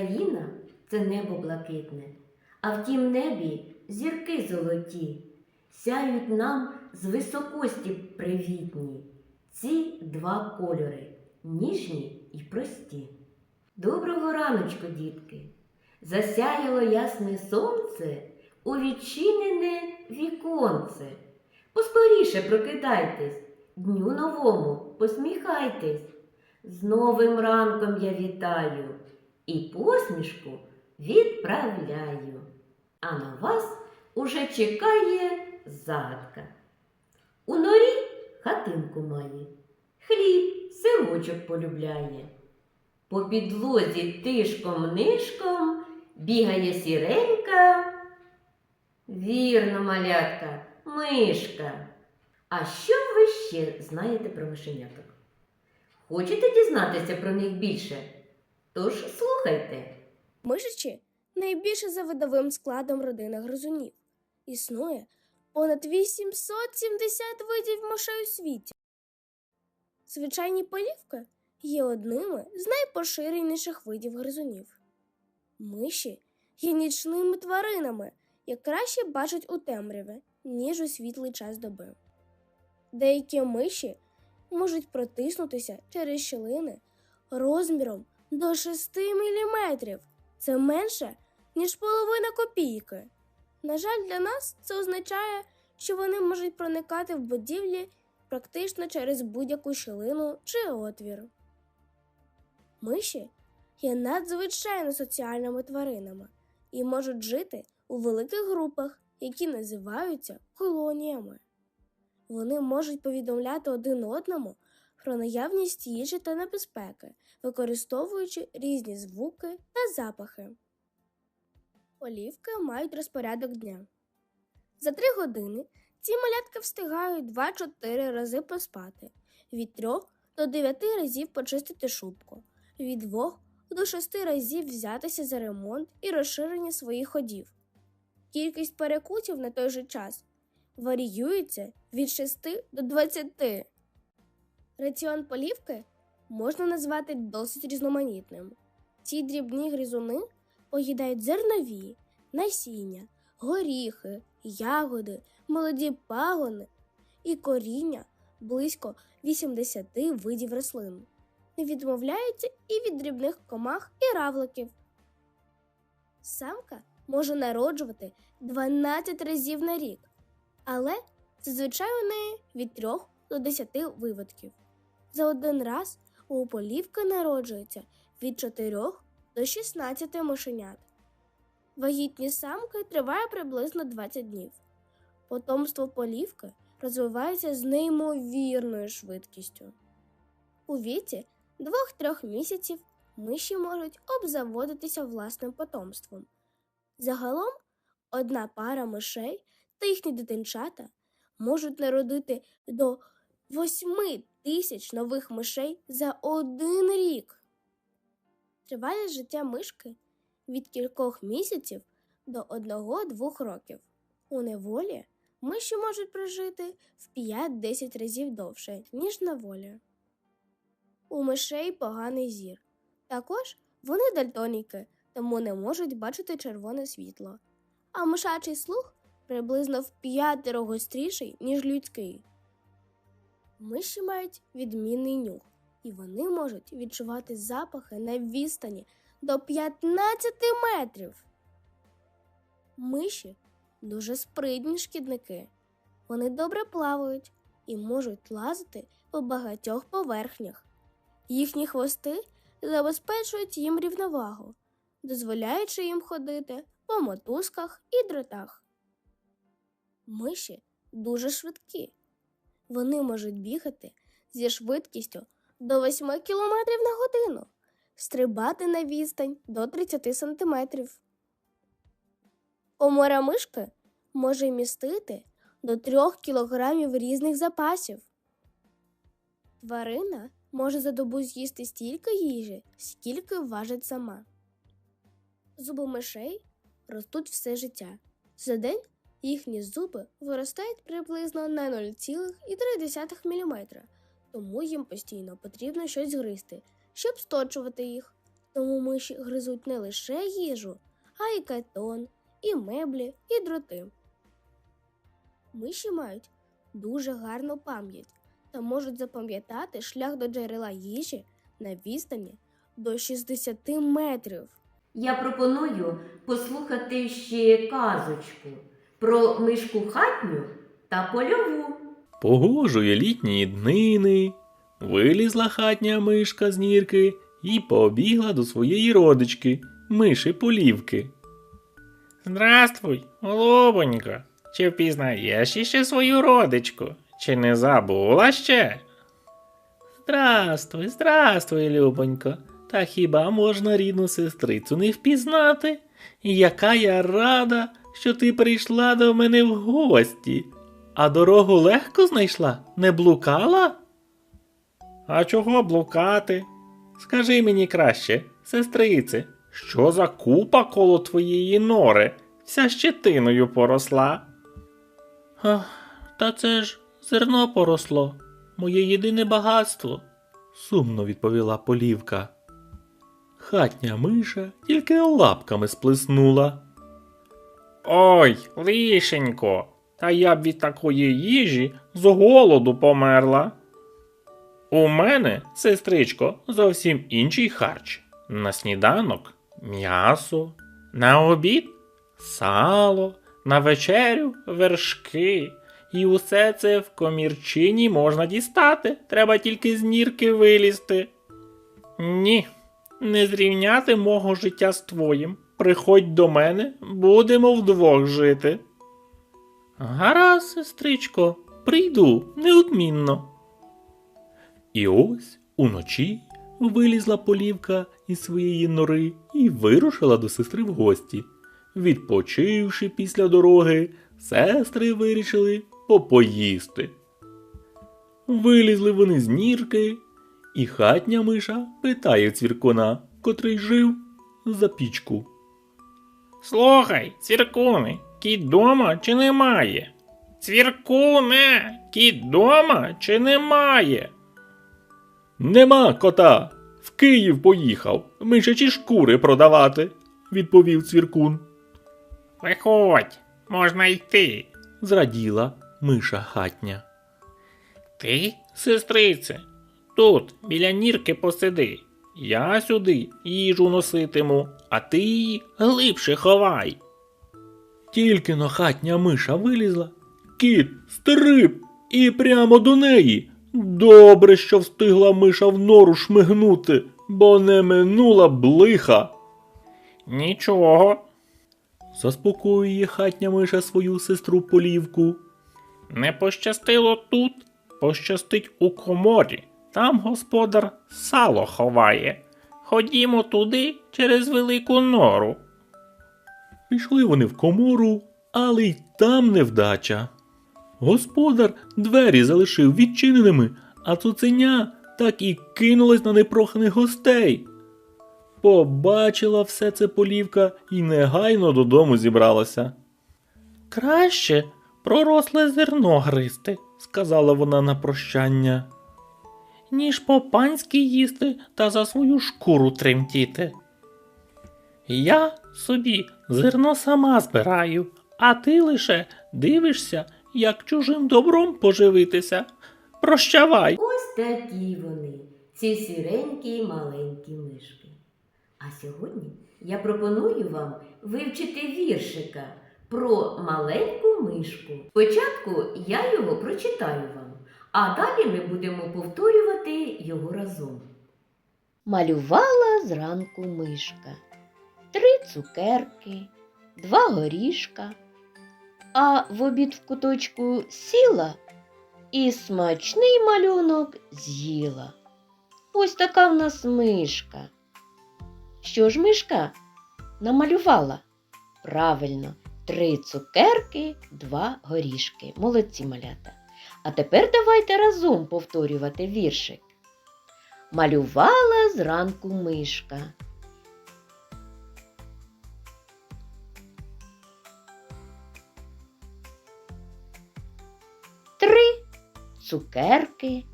Країна це небо блакитне, а в тім небі зірки золоті, сяють нам з високості привітні. Ці два кольори ніжні і прості. Доброго раночку, дітки! Засяяло ясне сонце у відчинене віконце. Поскоріше прокидайтесь, дню новому посміхайтесь. З новим ранком я вітаю і посмішку відправляю. А на вас уже чекає загадка. У норі хатинку має, хліб, сирочок полюбляє. По підлозі тишком-нишком бігає сіренька. Вірно, малятка, мишка. А що ви ще знаєте про мишеняток? Хочете дізнатися про них більше? Тож слухайте. Мишачі найбільше за видовим складом родини гризунів. Існує понад 870 видів мишей у світі. Звичайні полівки є одними з найпоширеніших видів гризунів. Миші є нічними тваринами, як краще бачать у темряві, ніж у світлий час доби. Деякі миші можуть протиснутися через щілини розміром до 6 мм. Це менше, ніж половина копійки. На жаль, для нас це означає, що вони можуть проникати в будівлі практично через будь-яку щілину чи отвір. Миші є надзвичайно соціальними тваринами і можуть жити у великих групах, які називаються колоніями. Вони можуть повідомляти один одному про наявність їжі та небезпеки, використовуючи різні звуки та запахи. Олівки мають розпорядок дня. За три години ці малятки встигають 2-4 рази поспати, від 3 до 9 разів почистити шубку, від 2 до 6 разів взятися за ремонт і розширення своїх ходів. Кількість перекутів на той же час варіюється від 6 до 20. Раціон полівки можна назвати досить різноманітним. Ці дрібні гризуни поїдають зернові, насіння, горіхи, ягоди, молоді пагони і коріння близько 80 видів рослин. Не відмовляються і від дрібних комах і равликів. Самка може народжувати 12 разів на рік, але зазвичай у неї від 3 до 10 виводків. За один раз у полівки народжується від 4 до 16 мишенят. Вагітність самки триває приблизно 20 днів. Потомство полівки розвивається з неймовірною швидкістю. У віці 2-3 місяців миші можуть обзаводитися власним потомством. Загалом одна пара мишей та їхні дитинчата можуть народити до 8 тисяч нових мишей за один рік. Тривалість життя мишки від кількох місяців до 1-2 років. У неволі миші можуть прожити в 5-10 разів довше, ніж на волі. У мишей поганий зір. Також вони дальтоніки, тому не можуть бачити червоне світло. А мишачий слух приблизно в п'ятеро гостріший, ніж людський. Миші мають відмінний нюх, і вони можуть відчувати запахи на відстані до 15 метрів. Миші дуже спритні шкідники. Вони добре плавають і можуть лазити по багатьох поверхнях. Їхні хвости забезпечують їм рівновагу, дозволяючи їм ходити по мотузках і дротах. Миші дуже швидкі. Вони можуть бігати зі швидкістю до 8 км на годину, стрибати на відстань до 30 см. Комора мишки може містити до 3 кг різних запасів. Тварина може за добу з'їсти стільки їжі, скільки важить сама. Зуби мишей ростуть все життя. За день їхні зуби виростають приблизно на 0,3 мм, тому їм постійно потрібно щось гризти, щоб сточувати їх. Тому миші гризуть не лише їжу, а й картон, і меблі, і дроти. Миші мають дуже гарну пам'ять та можуть запам'ятати шлях до джерела їжі на відстані до 60 метрів. Я пропоную послухати ще казочку про мишку хатню та польову. Погожує літні днини. Вилізла хатня мишка з нірки і побігла до своєї родички, миші полівки. Здравствуй, голубонько. Чи впізнаєш іще свою родичку? Чи не забула ще? Здравствуй, здравствуй, любонько. Та хіба можна рідну сестрицю не впізнати? Яка я рада, що ти прийшла до мене в гості. А дорогу легко знайшла? Не блукала? А чого блукати? Скажи мені краще, сестрице, що за купа коло твоєї нори, вся щетиною поросла? Ах, та це ж зерно поросло, моє єдине багатство, сумно відповіла полівка. Хатня миша тільки лапками сплеснула. Ой, лишенько, та я б від такої їжі з голоду померла. У мене, сестричко, зовсім інший харч. На сніданок м'ясо, на обід сало, на вечерю вершки. І усе це в комірчині можна дістати. Треба тільки з нірки вилізти. Ні, не зрівняти мого життя з твоїм. Приходь до мене, будемо вдвох жити. Гаразд, сестричко, прийду неодмінно. І ось уночі вилізла полівка із своєї нори і вирушила до сестри в гості. Відпочивши після дороги, сестри вирішили попоїсти. Вилізли вони з нірки, і хатня миша питає цвіркуна, котрий жив за пічку. Слухай, цвіркуни, кіт дома чи немає? Цвіркуне, кіт дома чи немає? Нема кота. В Київ поїхав. Мишачі шкури продавати, відповів цвіркун. Виходь, можна йти, зраділа миша хатня. Ти, сестрице, тут біля нірки посиди. Я сюди їжу носитиму, а ти її глибше ховай. Тільки но хатня миша вилізла, кіт стриб і прямо до неї. Добре, що встигла миша в нору шмигнути, бо не минула б лиха. Нічого. Заспокоює хатня миша свою сестру полівку. Не пощастило тут, пощастить у коморі. Там господар сало ховає. Ходімо туди через велику нору. Пішли вони в комору, але й там невдача. Господар двері залишив відчиненими, а цуценя так і кинулась на непроханих гостей. Побачила все це полівка і негайно додому зібралася. Краще проросле зерно гризти, сказала вона на прощання, ніж по-панськи їсти та за свою шкуру тремтіти. Я собі зерно сама збираю, а ти лише дивишся, як чужим добром поживитися. Прощавай. Ось такі вони, ці сіренькі маленькі мишки. А сьогодні я пропоную вам вивчити віршика про маленьку мишку. Спочатку я його прочитаю вам, а далі ми будемо повторювати його разом. Малювала зранку мишка. Три цукерки, два горішка, а в обід в куточку сіла і смачний малюнок з'їла. Ось така в нас мишка. Що ж мишка намалювала? Правильно, три цукерки, два горішки. Молодці малята. А тепер давайте разом повторювати віршик. Малювала зранку мишка. Три цукерки,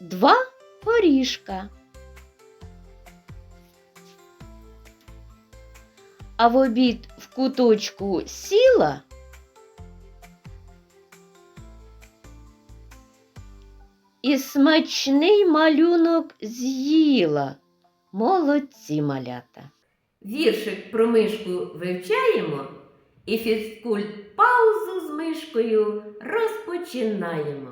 два горішка. а в обід в куточку сіла. Смачний малюнок з'їла. Молодці малята. Віршик про мишку вивчаємо і фізкульт паузу з мишкою розпочинаємо.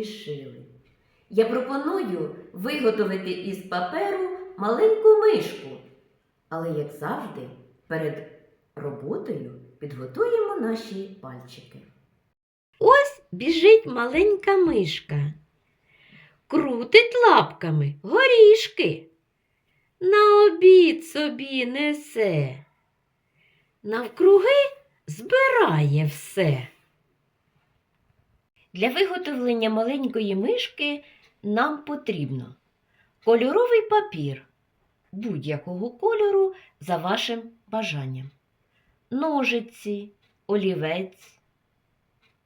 Поспішили. Я пропоную виготовити із паперу маленьку мишку, але, як завжди, перед роботою підготуємо наші пальчики. Ось біжить маленька мишка, крутить лапками горішки, на обід собі несе навкруги збирає все. Для виготовлення маленької мишки нам потрібно кольоровий папір будь-якого кольору за вашим бажанням, ножиці, олівець,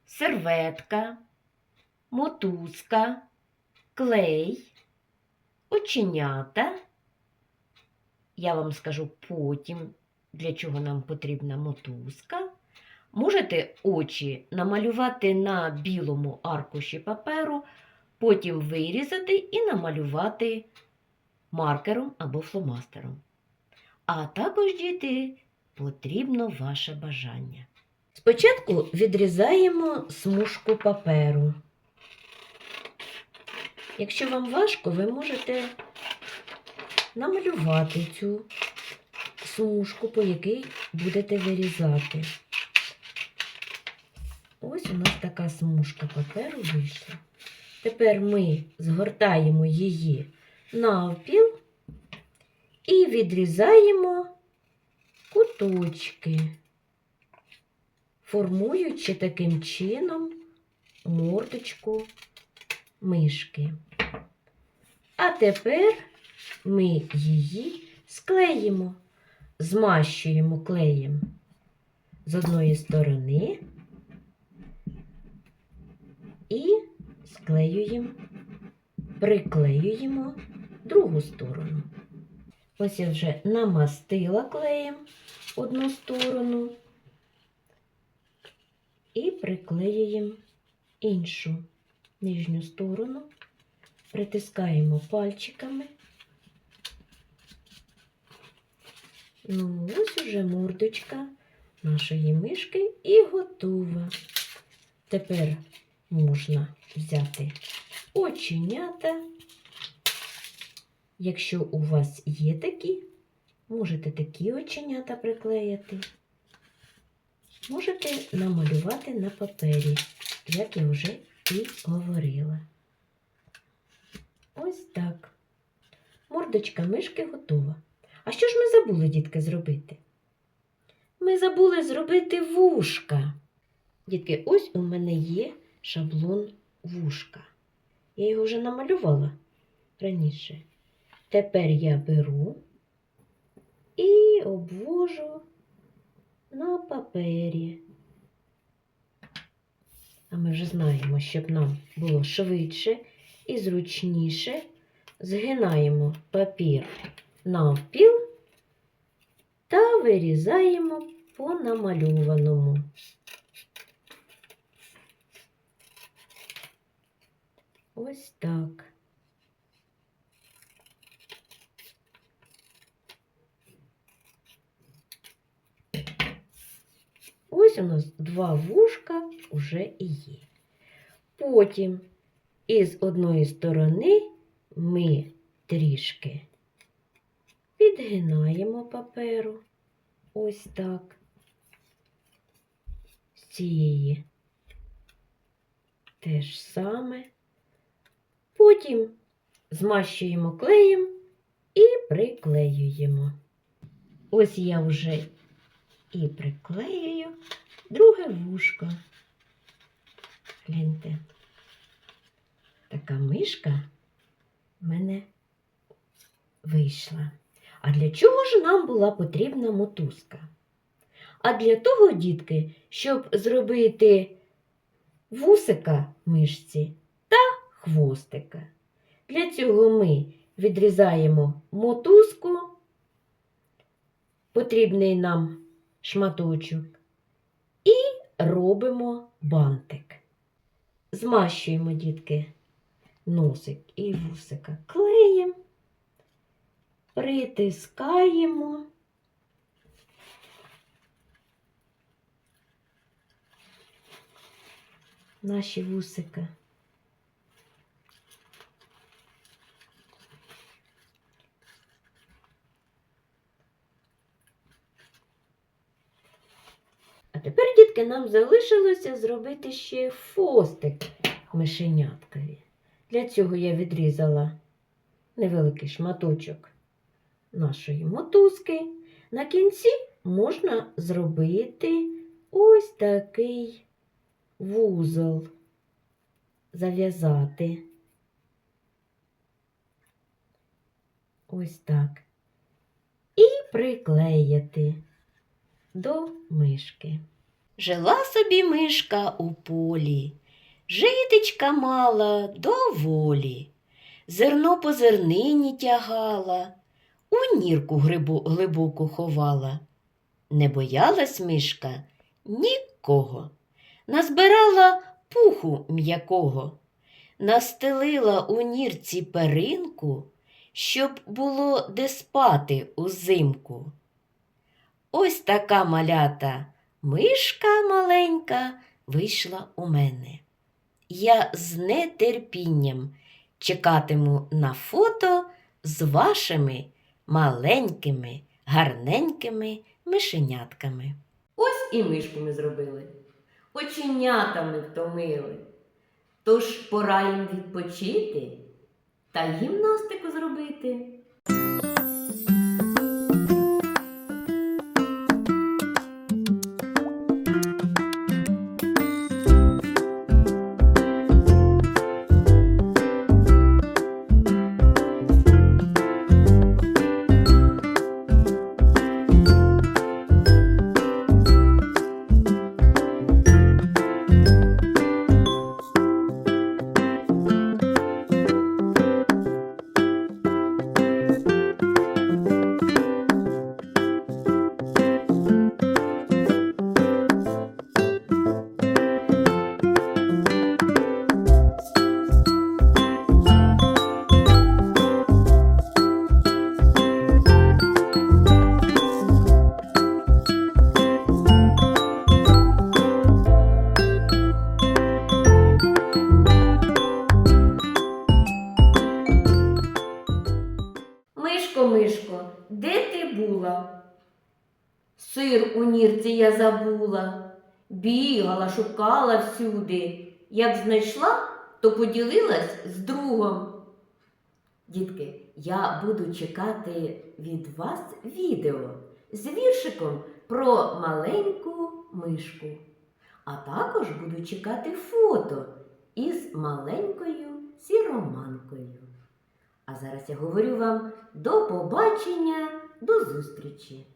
серветка, мотузка, клей, оченята. Я вам скажу потім, для чого нам потрібна мотузка. Можете очі намалювати на білому аркуші паперу, потім вирізати і намалювати маркером або фломастером. А також, діти, потрібно ваше бажання. Спочатку відрізаємо смужку паперу. Якщо вам важко, ви можете намалювати цю смужку, по якій будете вирізати. Така смужка паперу вийшла. Тепер ми згортаємо її навпіл і відрізаємо куточки, формуючи таким чином мордочку мишки. А тепер ми її склеїмо змащуємо клеєм з одної сторони і склеюємо, приклеюємо другу сторону. Ось я вже намастила клеєм одну сторону і приклеюємо іншу нижню сторону, притискаємо пальчиками. Ну, ось уже мордочка нашої мишки і готова. Тепер можна взяти оченята. Якщо у вас є такі, можете такі оченята приклеїти. Можете намалювати на папері, як я вже і говорила. Ось так. Мордочка мишки готова. А що ж ми забули, дітки, зробити? Ми забули зробити вушка. Дітки, ось у мене є шаблон вушка. Я його вже намалювала раніше. Тепер я беру і обвожу на папері. А ми вже знаємо, щоб нам було швидше і зручніше, згинаємо папір навпіл та вирізаємо по намальованому. Ось так. Ось у нас два вушка уже і є. Потім із одної сторони ми трішки підгинаємо паперу. Ось так. З цієї те ж саме. Потім змащуємо клеєм і приклеюємо. Ось я вже і приклеюю друге вушко. Гляньте. Така мишка в мене вийшла. А для чого ж нам була потрібна мотузка? А для того, дітки, щоб зробити вусика мишці хвостика. Для цього ми відрізаємо мотузку, потрібний нам шматочок, і робимо бантик. Змащуємо, дітки, носик і вусика клеєм, притискаємо. Наші вусика. Тепер, дітки, нам залишилося зробити ще фостик мишеняткові. Для цього я відрізала невеликий шматочок нашої мотузки. На кінці можна зробити ось такий вузол, зав'язати. Ось так. І приклеїти до мишки. Жила собі мишка у полі, житечка мала доволі, зерно по зернині тягала, у нірку грибу, глибоко ховала. Не боялась мишка нікого, назбирала пуху м'якого, настелила у нірці перинку, щоб було де спати узимку. Ось така малята мишка маленька вийшла у мене. Я з нетерпінням чекатиму на фото з вашими маленькими, гарненькими мишенятками. Ось і мишку ми зробили. Оченятами втомили. Тож пора їм відпочити та гімнастику зробити. Ти була? Сир у нірці я забула, бігала, шукала всюди. Як знайшла, то поділилась з другом. Дітки, я буду чекати від вас відео з віршиком про маленьку мишку. А також буду чекати фото із маленькою сіроманкою. А зараз я говорю вам до побачення, до зустрічі!